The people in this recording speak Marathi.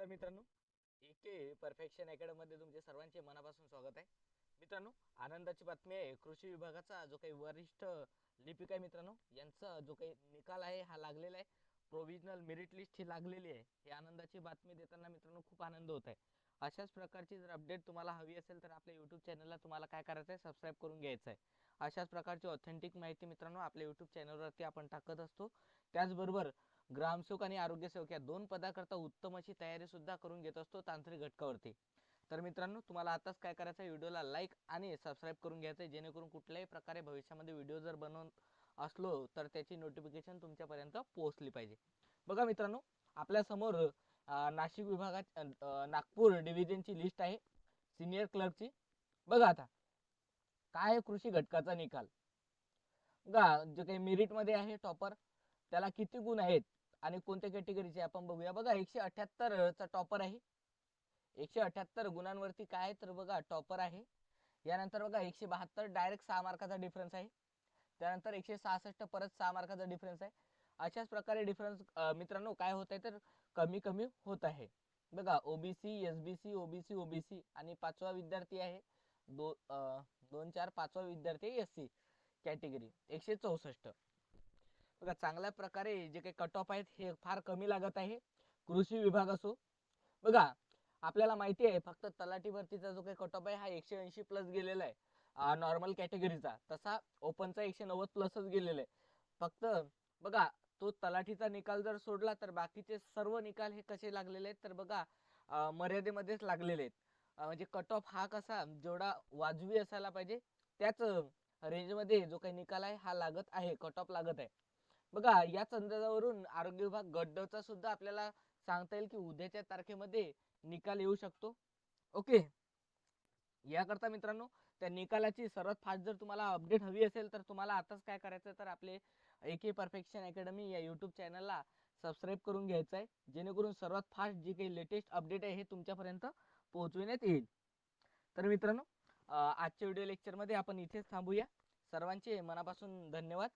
नमस्कार मित्रांनो. ए के परफेक्शन अकॅडमीमध्ये तुमचे सर्वांचे मनापासून स्वागत आहे. मित्रांनो आनंदाची बातमी आहे कृषी विभागाचा जो काही वरिष्ठ लिपिक आहे मित्रांनो यांचा जो काही निकाल आहे हा लागलेला आहे. प्रोव्हिजनल मेरिट लिस्ट ही लागलेली आहे. ही आनंदाची बातमी देताना मित्रांनो खूप आनंद होत आहे. अशाच प्रकारची जर अपडेट तुम्हाला हवी असेल तर आपल्या यूट्यूब चॅनलला तुम्हाला काय करायचं आहे सबस्क्राईब करून घ्यायचं आहे अशाच प्रकारची ऑथेंटिक माहिती मित्रांनो आपल्या यूट्यूब चॅनलवरती आपण टाकत असतो. त्याचबरोबर ग्रामसेवक आणि आरोग्यसेवक या दोन पदाकरता उत्तम अशी तयारी सुद्धा करून घेत असतो तांत्रिक घटकावरती. तर मित्रांनो तुम्हाला आताच काय करायचं व्हिडिओला लाईक आणि सबस्क्राईब करून घ्यायचं आहे जेणेकरून कुठल्याही प्रकारे भविष्यामध्ये व्हिडिओ जर बनवत असलो तर त्याची नोटिफिकेशन तुमच्यापर्यंत पोहोचली पाहिजे. बघा मित्रांनो आपल्यासमोर नाशिक विभागात नागपूर डिव्हिजनची लिस्ट आहे. सिनियर क्लर्कची बघा आता. काय आहे कृषी घटकाचा निकाल? बघा जे काही मेरिटमध्ये आहे टॉपर त्याला किती गुण आहेत? आणि कोणत्या कॅटेगरीचे आपण बघूया. बघा एकशे अठ्याहत्तर चा टॉपर आहे. एकशे अठ्याहत्तर गुणांवरती काय आहे तर बघा टॉपर आहे. यानंतर बघा एकशे बहात्तर डायरेक्ट सहा मार्काचा डिफरन्स आहे. त्यानंतर एकशे सहासष्ट परत सहा मार्काचा डिफरन्स आहे. अशाच प्रकारे डिफरन्स मित्रांनो काय होत आहे तर कमी कमी होत आहे. बघा OBC S B C OBC OBC आणि पाचवा विद्यार्थी आहे. दो दोन चार पाचवा विद्यार्थी एस सी कॅटेगरी एकशे चौसष्ट. बघा चांगल्या प्रकारे जे काही कट ऑफ आहेत हे फार कमी लागत आहे. कृषी विभाग असो. बघा आपल्याला माहिती आहे फक्त तलाठी भरतीचा जो काही कट ऑफ आहे हा एकशे ऐंशी प्लस गेलेला आहे. नॉर्मल कॅटेगरीचा तसा ओपनचा एकशे नव्वद प्लसच गेलेला आहे. फक्त बघा तो तलाठीचा निकाल जर सोडला तर बाकीचे सर्व निकाल हे कसे लागलेले आहेत? तर बघा मर्यादेमध्येच लागलेले आहेत. म्हणजे कट ऑफ हा कसा जेवढा वाजवी असायला पाहिजे त्याच रेंजमध्ये जो काही निकाल आहे हा लागत आहे कट ऑफ लागत आहे. बघा याच अंदाजावरून आरोग्य विभाग गड्डचा सुद्धा आपल्याला सांगता येईल की उद्याच्या तारखेमध्ये निकाल येऊ शकतो. ओके. याकरता मित्रांनो त्या निकालाची सर्वात फास्ट जर तुम्हाला अपडेट हवी असेल तर तुम्हाला आताच काय करायचं तर आपले ए के परफेक्शन अकॅडमी या युट्यूब चॅनलला सबस्क्राईब करून घ्यायचं आहे. जेणेकरून सर्वात फास्ट जी काही लेटेस्ट अपडेट आहे हे तुमच्यापर्यंत पोहोचविण्यात येईल. तर मित्रांनो आजच्या व्हिडिओ लेक्चरमध्ये आपण इथेच थांबूया. सर्वांचे मनापासून धन्यवाद.